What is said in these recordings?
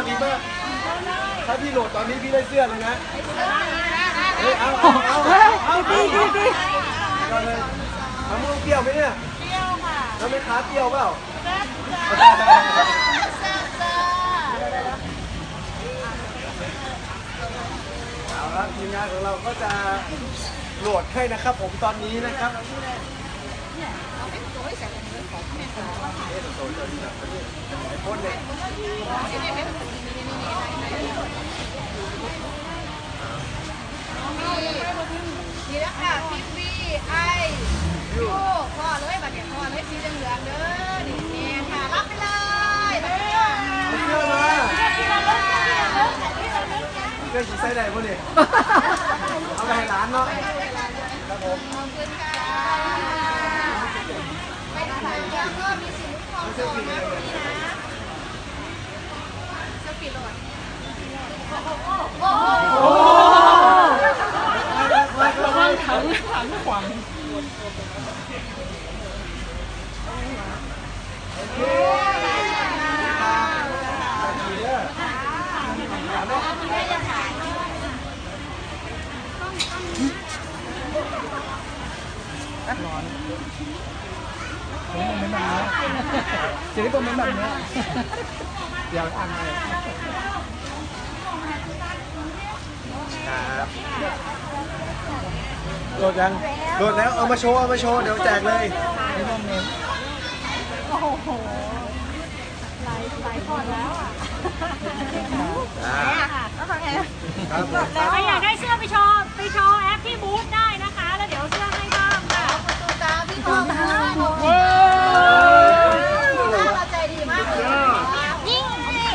ากดีมากถ้าพี่โหลดตอนนี้พี่ได้เสื้อเลยนะเฮ้ยเอาเอาเอาเอาเอาดีดีดีก่อนเลยมะม่วงเปรี้ยวไหมเนี่ยเที่ยวค่ะแล้วแม่ค้าเปรี้ยวเปล่าแซ่บจ้าแซ่บจ้าเอาละทีมงานของเราก็จะโหลดให้นะครับ ผมตอนนี้นะครับ นี่แล้วค่ะพี่วีไอยูพ่อเลยบัดเนี่ยพ่อเลยสีเหลืองเด้อนี่แม่ค่ะรับไปเลยรับไปเลยเอาเสื้อมาเสื้อสีไส้ใดพวกนี้เอาไปให้ร้านเนาะครับผมขอบคุณค่ะไปดูทางกันก็มีสินค้าของนะพี่นะสปีดโหลดโอ้โห โอ้ ระวังถังถังขวาง ครับโหลดยังโหลดแล้วเอามาโชว์เอามาโชว์เดี๋ยวแจกเลยโอ้โหหลายหลายคนแล้วอะอ่าแล้วทำไงครับผมใครอยากได้เสื้อไปโชว์ไปโชว์แอปที่บูธได้นะคะ แล้วเดี๋ยวเสื้อให้บ้างค่ะประตูตาพี่ทองค่ะเราใจดีมากเลยยิ่งสิ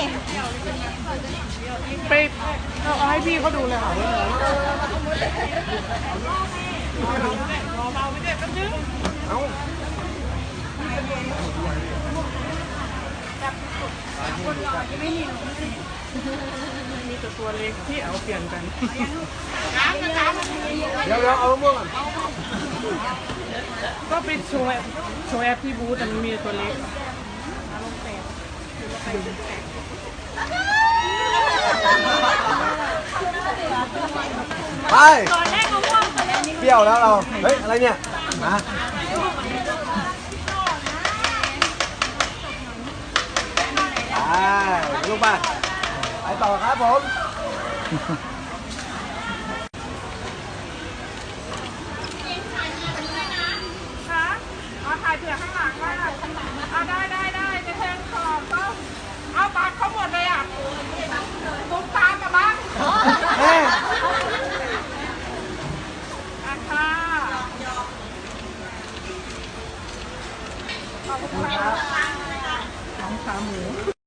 ไปเอาให้พี่เขาดูเลยค่ะเอ้ามีแต่ตัวเล็กที่เอาเปลี่ยนกัน เดี๋ยวเดี๋ยวเอามะม่วงก่อนก็ไปโชว์แอปโชว์แอปที่บูธแต่มันมีต่ตัวเล็ก ไปก่อนแรกมะม่วงก่อนแรกเปรี้ยวแล้วเรา เฮ้ย อะไรเนี่ยมาไปลูกบ้านไปต่อครับผม คะเอาถ่ายเผื่อข้างหลังได้เอาได้ได้ได้จะแทงขอบก็เอาบัตรเขาหมดเลยอะตุ้มตามกับบ้าง เฮ้ย อะค่ะ ขอบคุณค่ะน้องขาหมู